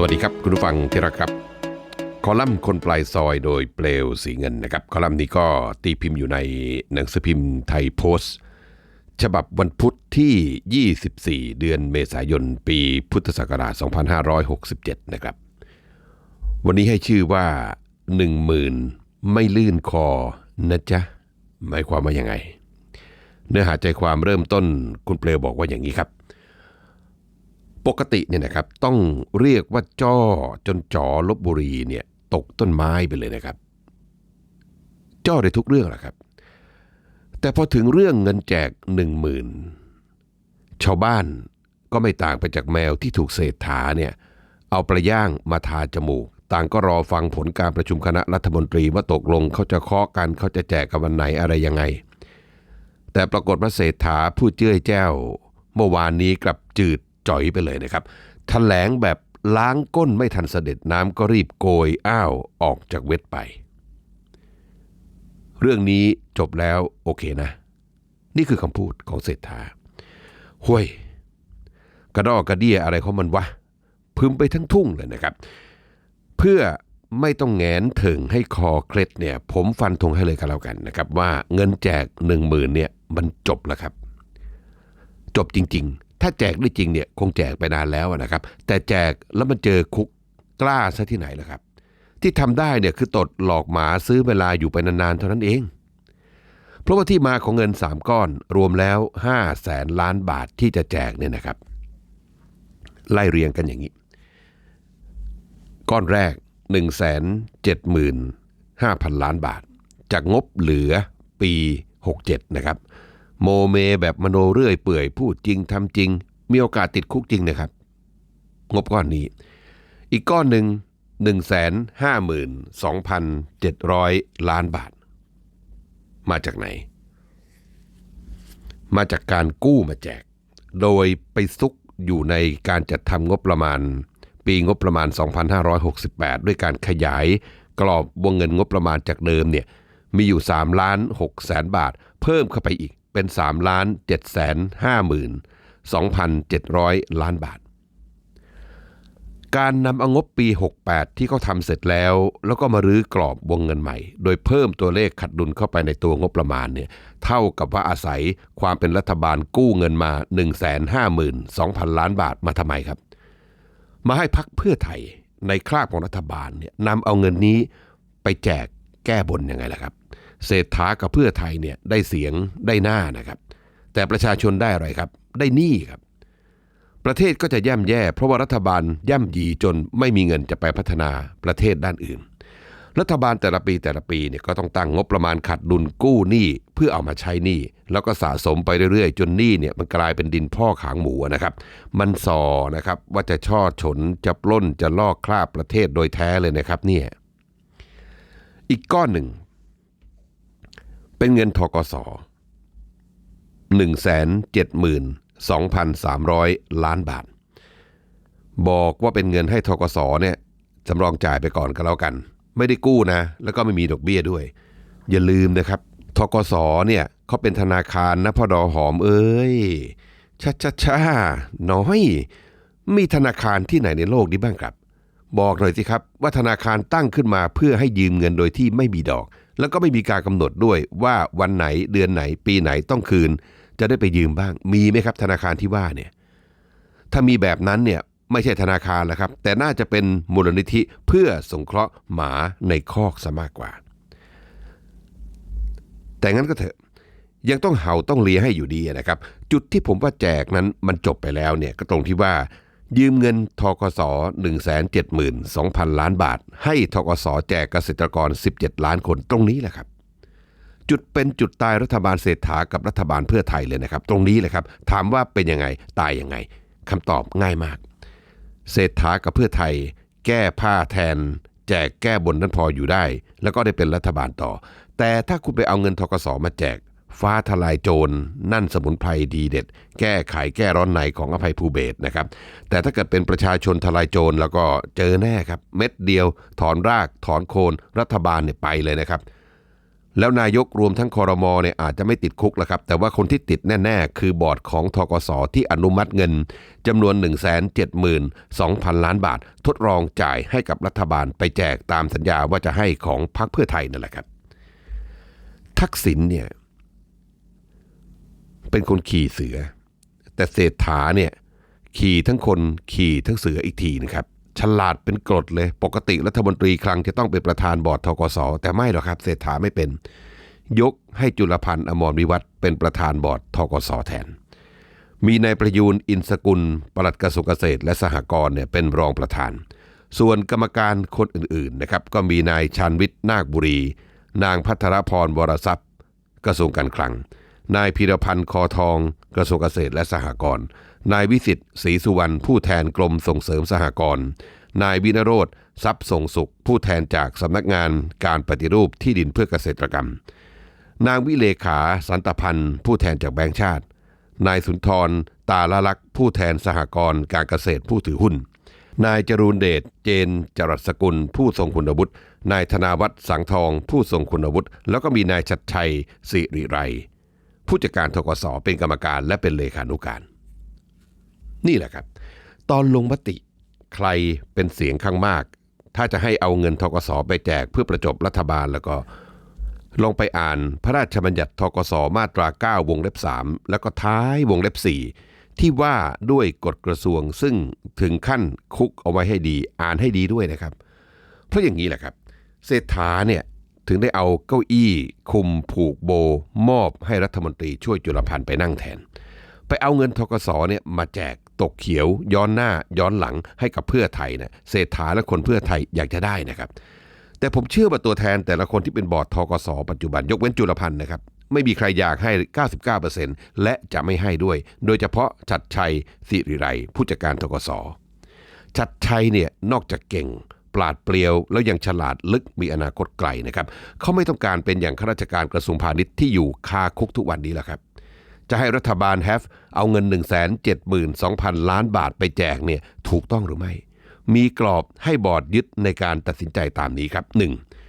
สวัสดีครับ คุณผู้ฟังที่รักครับ คอลัมน์คนปลายซอยโดยเปลวสีเงินนะครับ คอลัมน์นี้ก็ตีพิมพ์อยู่ในหนังสือพิมพ์ไทยโพสต์ ฉบับวันพุธที่ 24 เดือนเมษายนปีพุทธศักราช 2567 นะครับ วันนี้ให้ชื่อว่า 1 0,000 ไม่ลื่นคอนะจ๊ะ หมายความว่ายังไง เนื้อหาใจความเริ่มต้นคุณเปลวบอกว่าอย่างนี้ครับ ปกติเนี่ยนะครับต้องเรียกว่าจ้อจนจอลบบุรีเนี่ยตกต้นไม้ไปเลยนะครับ จ้อได้ทุกเรื่องแหละครับ แต่พอถึงเรื่องเงินแจกหนึ่งหมื่นชาวบ้านก็ไม่ต่างไปจากแมวที่ถูกเศษฐาเนี่ยเอาประย่างมาทาจมูก ต่างก็รอฟังผลการประชุมคณะรัฐมนตรีว่าตกลงเขาจะเคาะกันเขาจะแจกกันวันไหนอะไรยังไง แต่ปรากฏว่าเศษฐาผู้เจ้ยแจ้ว เมื่อวานนี้กลับจืด จ่อยไปเลยนะครับแถลงแบบล้างก้นไม่ทันเสด็จน้ำก็รีบโกยอ้าวออกจากเวทไป เรื่องนี้จบแล้วโอเคนะ นี่คือคำพูดของเศรษฐาห้วย กระดอกกระเดียอะไรของมันวะ พึมไปทั้งทุ่งเลยนะครับ เพื่อไม่ต้องแงนถึงให้คอเคล็ดเนี่ย ผมฟันธงให้เลยกันแล้วกันนะครับ ว่าเงินแจกหนึ่งหมื่นเนี่ยมันจบแล้วครับ จบจริง ๆ ถ้าแจกได้จริงเนี่ยคงแจกไปนานแล้วนะครับ แต่แจกแล้วมันเจอคุกกล้าซะที่ไหนล่ะครับ ที่ทำได้เนี่ยคือตดหลอกหมาซื้อเวลาอยู่ไปนานๆเท่านั้นเอง เพราะว่าที่มาของเงิน 3 ก้อนรวมแล้ว5แสนล้านบาทที่จะแจกเนี่ยนะครับ ไล่เรียงกันอย่างนี้ ก้อนแรก 1 7 5 0 0 0 ล้านบาท จากงบเหลือปี 67 นะครับ โมเมแบบมโนเรื่อยเปื่อยพูดจริงทำจริง มีโอกาสติดคุกจริงนะครับ งบก้อนนี้ อีกก้อนหนึ่ง152,700 ล้านบาท มาจากไหน มาจากการกู้มาแจก โดยไปซุกอยู่ในการจัดทำงบประมาณ ปีงบประมาณ 2568 ด้วยการขยายกรอบวงเงินงบประมาณจากเดิมเนี่ยมีอยู่ 3 ล้าน6แสนบาท เพิ่มเข้าไปอีก เป็น3ล้าน7แสน5หมื่น2,700 ล้านบาท การนำเอางบปี 68 ที่เขาทำเสร็จแล้ว แล้วก็มารื้อกรอบวงเงินใหม่ โดยเพิ่มตัวเลขขัดดุลเข้าไปในตัวงบประมาณเนี่ยเท่ากับว่าอาศัยความเป็นรัฐบาลกู้เงินมา 152,000 ล้านบาทมาทำไมครับ มาให้พักเพื่อไทยในคราบของรัฐบาลเนี่ยนำเอาเงินนี้ไปแจกแก้บนยังไงล่ะครับ เศรษฐากับเพื่อไทยเนี่ยได้เสียงได้หน้านะครับ แต่ประชาชนได้อะไรครับ ได้หนี้ครับ ประเทศก็จะย่ำแย่เพราะว่ารัฐบาลย่ำยีจนไม่มีเงินจะไปพัฒนาประเทศด้านอื่น รัฐบาลแต่ละปีแต่ละปีเนี่ยก็ต้องตั้งงบประมาณขาดดุลกู้หนี้เพื่อเอามาใช้หนี้แล้วก็สะสมไปเรื่อยๆ จนหนี้เนี่ยมันกลายเป็นดินพ่อขางหมูนะครับ มันสอนะครับว่าจะช่อฉนจะปล้นจะลอกคราบประเทศโดยแท้เลยนะครับเนี่ยอีกก้อนหนึ่ง เป็นเงินทกส1 7 2 3 0 0 ล้านบาท บอกว่าเป็นเงินให้ทกสเนี่ยจำลองจ่ายไปก่อนก็แล้วกัน ไม่ได้กู้นะ แล้วก็ไม่มีดอกเบี้ยด้วย อย่าลืมนะครับทกสเนี่ยเขาเป็นธนาคารนะพ่อดอหอมเอ้ยช้าช้าช้าน้อย มีธนาคารที่ไหนในโลกนี้บ้างครับ บอกหน่อยสิครับว่าธนาคารตั้งขึ้นมาเพื่อให้ยืมเงินโดยที่ไม่มีดอก แล้วก็ไม่มีการกำหนดด้วยว่าวันไหนเดือนไหน ปีไหนต้องคืน จะได้ไปยืมบ้าง มีไหมครับ ธนาคารที่ว่าเนี่ยถ้ามีแบบนั้นเนี่ยไม่ใช่ธนาคารแล้วครับ แต่น่าจะเป็นมูลนิธิเพื่อสงเคราะห์หมาในคอกซะมากกว่า แต่งั้นก็เถอะ ยังต้องเห่าต้องเลียให้อยู่ดีนะครับ จุดที่ผมว่าแจกนั้นมันจบไปแล้วเนี่ยก็ตรงที่ว่า ยืมเงินทกส172,000 ล้านบาท ให้ทกสแจกเกษตรกร 17 ล้านคนตรงนี้แหละครับ จุดเป็นจุดตายรัฐบาลเศรษฐากับรัฐบาลเพื่อไทยเลยนะครับ ตรงนี้เลยครับ ถามว่าเป็นยังไงตายยังไงคำตอบง่ายมาก เศรษฐากับเพื่อไทย แก้ผ้าแทน แจกแก้บนนั้นพออยู่ได้ แล้วก็ได้เป็นรัฐบาลต่อ แต่ถ้าคุณไปเอาเงินทกสมาแจก ฟ้าทลายโจรนั่นสมุนไพรดีเด็ด แก้ไขแก้ร้อนในของอภัยภูเบศนะครับ แต่ถ้าเกิดเป็นประชาชนทลายโจรแล้วก็เจอแน่ครับ เม็ดเดียว ถอนรากถอนโคนรัฐบาลเนี่ยไปเลยนะครับ แล้วนายกรวมทั้งคอรมอเนี่ยอาจจะไม่ติดคุกแล้วครับ แต่ว่าคนที่ติดแน่ ๆ คือบอร์ดของทกสที่อนุมัติเงินจำนวน 1 7 2 0 0 0 ล้านบาท ทดลองจ่ายให้กับรัฐบาลไปแจกตามสัญญาว่าจะให้ของพรรคเพื่อไทยนั่นแหละครับทักษิณเนี่ย เป็นคนขี่เสือ แต่เศรษฐาเนี่ยขี่ทั้งคนขี่ทั้งเสืออีกทีนะครับฉลาดเป็นกรดเลย ปกติรัฐมนตรีคลังจะต้องเป็นประธานบอร์ดทกส แต่ไม่หรอกครับเศรษฐาไม่เป็น ยกให้จุลพันธ์อมรวิวัฒน์เป็นประธานบอร์ดทกสแทน มีนายประยูนอินสกุลปลัดกระทรวงเกษตร และสหกรณ์เนี่ยเป็นรองประธาน ส่วนกรรมการคนอื่นๆนะครับก็มีนายชานวิทย์นาคบุรี นางพัทรพรวรทรัพย์ กระทรวงการคลัง นายพีรพันธ์คอทอง กระทรวงเกษตรและสหกรณ์ นายวิสิทธิ์ศรีสุวรรณผู้แทนกรมส่งเสริมสหกรณ์ นายวินโรธทรัพย์ส่งสุข ผู้แทนจากสำนักงานการปฏิรูปที่ดินเพื่อเกษตรกรรม นางวิเลขาสันตพันธ์ ผู้แทนจากแบงก์ชาติ นายสุนทร ตาละลักษ์ผู้แทนสหกรณ์การเกษตรผู้ถือหุ้น นายจรูนเดชเจน จรัสกุล ผู้ทรงคุณวุฒินายธนาวัฒน์สังทอง ผู้ทรงคุณวุฒิแล้วก็มีนายชัดชัยสิริไร ผู้จัดการทกสเป็นกรรมการและเป็นเลขานุการ นี่แหละครับ ตอนลงมติใครเป็นเสียงข้างมาก ถ้าจะให้เอาเงินทกสไปแจกเพื่อประจบรัฐบาลแล้วก็ ลองไปอ่านพระราชบัญญัติทกสมาตรา 9 วงเล็บ 3 แล้วก็ท้ายวงเล็บ 4 ที่ว่าด้วยกฎกระทรวงซึ่งถึงขั้นคุกเอาไว้ให้ดีอ่านให้ดีด้วยนะครับ เพราะอย่างนี้แหละครับเศรษฐาเนี่ย ถึงได้เอาเก้าอี้คุมผูกโบมอบให้รัฐมนตรีช่วยจุลพันธ์ไปนั่งแทน ไปเอาเงินทกสเนี่ยมาแจกตกเขียว ย้อนหน้าย้อนหลังให้กับเพื่อไทยนะเศรษฐาและคนเพื่อไทยอยากจะได้นะครับ แต่ผมเชื่อว่าตัวแทนแต่ละคนที่เป็นบอร์ดทกสปัจจุบันยกเว้นจุลพันธ์นะครับไม่มีใครอยากให้ 99%และจะไม่ให้ด้วย โดยเฉพาะชัดชัยสิริไรผู้จัดการทกสชัดชัยเนี่ยนอกจากเก่ง ปราดเปรียว แล้วยังฉลาดลึกมีอนาคตไกลนะครับเขาไม่ต้องการเป็นอย่างข้าราชการกระทรวงพาณิชย์ที่อยู่คาคุกทุกวันนี้แหละครับจะให้รัฐบาลแฮฟเอาเงิน 1 7 2 0 0 0 ล้านบาทไปแจกเนี่ยถูกต้องหรือไม่ มีกรอบให้บอร์ดยึดในการตัดสินใจตามนี้ครับ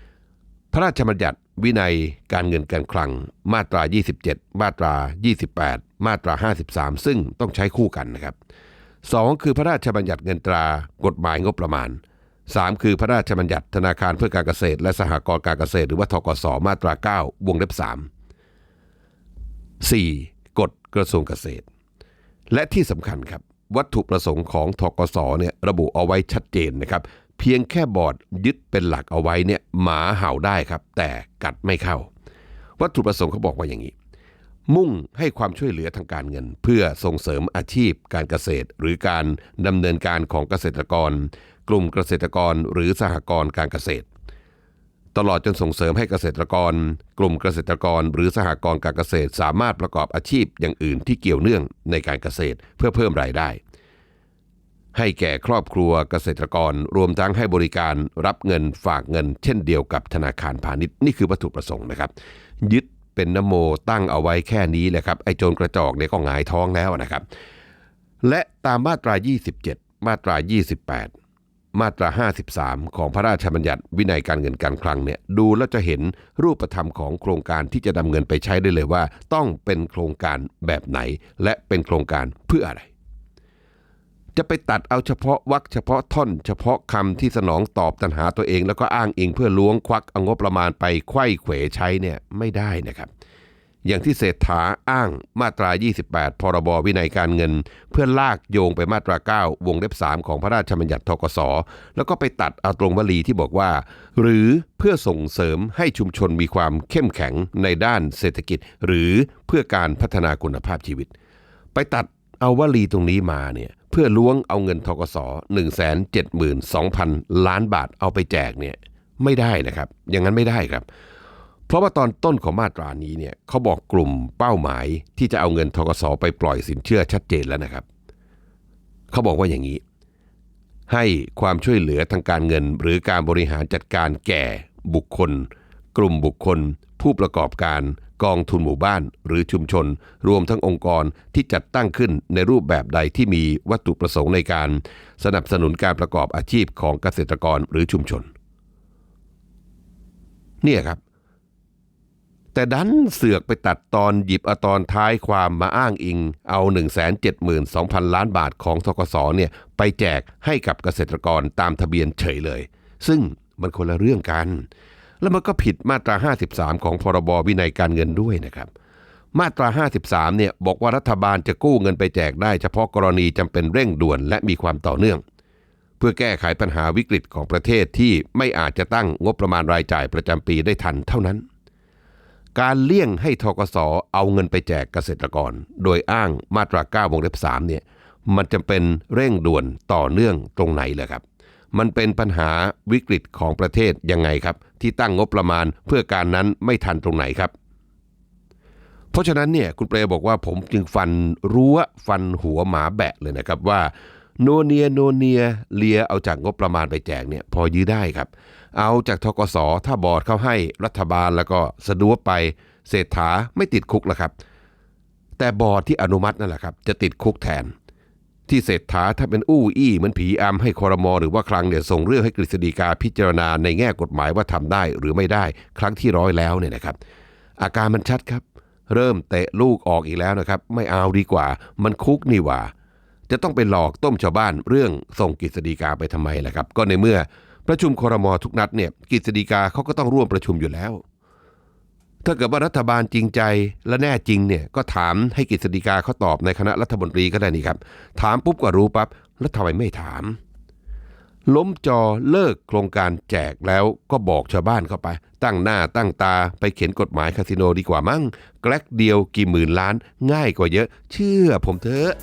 1. พระราชบัญญัติวินัยการเงินการคลัง มาตรา 27 มาตรา 28 มาตรา 53 ซึ่งต้องใช้คู่กันนะครับ 2. คือพระราชบัญญัติเงินตรากฎหมายงบประมาณ 3. คือพระราชบัญญัติธนาคารเพื่อการเกษตร และสหกรณ์การเกษตร หรือว่าทกสมาตรา 9 วงเล็บ 3 4. กฎกระทรวงเกษตร และที่สำคัญครับ วัตถุประสงค์ของทกสเนี่ยระบุเอาไว้ชัดเจนนะครับ เพียงแค่บอร์ดยึดเป็นหลักเอาไว้เนี่ยหมาเห่าได้ครับ แต่กัดไม่เข้า วัตถุประสงค์เขาบอกว่าอย่างนี้มุ่งให้ความช่วยเหลือทางการเงิน เพื่อส่งเสริมอาชีพ การเกษตร หรือการดำเนินการของเกษตรกร กลุ่มเกษตรกรหรือสหกรณ์การเกษตร ตลอดจนส่งเสริมให้เกษตรกร กลุ่มเกษตรกรหรือสหกรณ์การเกษตร สามารถประกอบอาชีพอย่างอื่นที่เกี่ยวเนื่องในการเกษตรเพื่อเพิ่มรายได้ ให้แก่ครอบครัวเกษตรกรรวมทั้งให้บริการรับเงินฝากเงิน เช่นเดียวกับธนาคารพาณิชย์นี่คือวัตถุประสงค์นะครับ ยึดเป็นนโมตั้งเอาไว้แค่นี้แหละครับไอ้โจรกระจอกเนี่ยก็หงายท้องแล้วนะครับ และตามมาตรา 27 มาตรา 28 มาตรา 53 ของพระราชบัญญัติวินัยการเงินการคลังเนี่ยดูแล้วจะเห็นรูปธรรมของโครงการที่จะนำเงินไปใช้ได้เลยว่า ต้องเป็นโครงการแบบไหน และเป็นโครงการเพื่ออะไร จะไปตัดเอาเฉพาะวรรคเฉพาะท่อน เฉพาะคำที่สนองตอบตัญหาตัวเอง แล้วก็อ้างอิงเพื่อล้วงควักเอางบประมาณไปไข้เขวใช้เนี่ยไม่ได้นะครับ อย่างที่เศรษฐาอ้างมาตรา 28 พรบวินัยการเงิน เพื่อลากโยงไปมาตรา 9 วงเล็บ 3 ของพระราชบัญญัติทกสแล้วก็ไปตัดเอาตรงวลีที่บอกว่า หรือเพื่อส่งเสริมให้ชุมชนมีความเข้มแข็งในด้านเศรษฐกิจ หรือเพื่อการพัฒนาคุณภาพชีวิต ไปตัดเอาวลีตรงนี้มาเนี่ยเพื่อล้วงเอาเงินทกส172,000 ล้านบาทเอาไปแจกเนี่ยไม่ได้นะครับ อย่างนั้นไม่ได้ครับ เพราะว่าตอนต้นของมาตรานี้เนี่ยเขาบอกกลุ่มเป้าหมายที่จะเอาเงินทกสไปปล่อยสินเชื่อชัดเจนแล้วนะครับ เขาบอกว่าอย่างนี้ ให้ความช่วยเหลือทางการเงิน หรือการบริหารจัดการแก่บุคคล กลุ่มบุคคล ผู้ประกอบการกองทุนหมู่บ้านหรือชุมชน รวมทั้งองค์กรที่จัดตั้งขึ้นในรูปแบบใดที่มีวัตถุประสงค์ในการ สนับสนุนการประกอบอาชีพของเกษตรกรหรือชุมชน เนี่ยครับ แต่ดันเสือกไปตัดตอนหยิบอตอนท้ายความมาอ้างอิง เอา 172,000 ล้านบาทของทกสเนี่ยไปแจกให้กับเกษตรกรตามทะเบียนเฉยเลย ซึ่งมันคนละเรื่องกัน แล้วมันก็ผิดมาตรา 53 ของพรบวินัยการเงินด้วยนะครับ มาตรา 53 เนี่ยบอกว่ารัฐบาลจะกู้เงินไปแจกได้เฉพาะกรณีจำเป็นเร่งด่วนและมีความต่อเนื่อง เพื่อแก้ไขปัญหาวิกฤตของประเทศที่ไม่อาจจะตั้งงบประมาณรายจ่ายประจำปีได้ทันเท่านั้น การเลี่ยงให้ทกสเอาเงินไปแจกเกษตรกร โดยอ้างมาตรา 9 วงเล็บ3เนี่ยมันจะเป็นเร่งด่วนต่อเนื่องตรงไหนเลยครับ มันเป็นปัญหาวิกฤตของประเทศยังไงครับ ที่ตั้งงบประมาณเพื่อการนั้นไม่ทันตรงไหนครับ เพราะฉะนั้นเนี่ยคุณเปรย์บอกว่าผมจึงฟันรั้วฟันหัวหมาแบะเลยนะครับว่า โนเนียโนเนียเลียเอาจากงบประมาณไปแจกเนี่ยพอยื้อได้ครับ เอาจากทกสถ้าบอร์ดเขาให้รัฐบาลแล้วก็สะดวกไปเศรษฐาไม่ติดคุกแล้วครับ แต่บอร์ดที่อนุมัตินั่นแหละครับ จะติดคุกแทน ที่เศรษฐาถ้าเป็นอู้อี้เหมือนผีอำให้คอรมอหรือว่าคลังเนี่ยส่งเรื่องให้กฤษฎีกาพิจารณาในแง่กฎหมายว่าทำได้หรือไม่ได้ครั้งที่ร้อยแล้วเนี่ยนะครับ อาการมันชัดครับ เริ่มเตะลูกออกอีกแล้วนะครับ ไม่เอาดีกว่า มันคุกนี่หว่า จะต้องไปหลอกต้มชาวบ้านเรื่องส่งกฤษฎีกาไปทำไมล่ะครับ ก็ในเมื่อประชุมคอรมอทุกนัดเนี่ยกฤษฎีกาเขาก็ต้องร่วมประชุมอยู่แล้ว ถ้าเกิดว่ารัฐบาลจริงใจและแน่จริงเนี่ยก็ถามให้กฤษฎีกาเขาตอบในคณะรัฐมนตรีก็ได้นี่ครับ ถามปุ๊บก็รู้ปั๊บแล้วทำไมไม่ถาม ล้มจอเลิกโครงการแจกแล้วก็บอกชาวบ้านเข้าไป ตั้งหน้าตั้งตาไปเขียนกฎหมายคาสิโนดีกว่ามั้งแกลกเดียวกี่หมื่นล้าน ง่ายกว่าเยอะ เชื่อผมเถอะ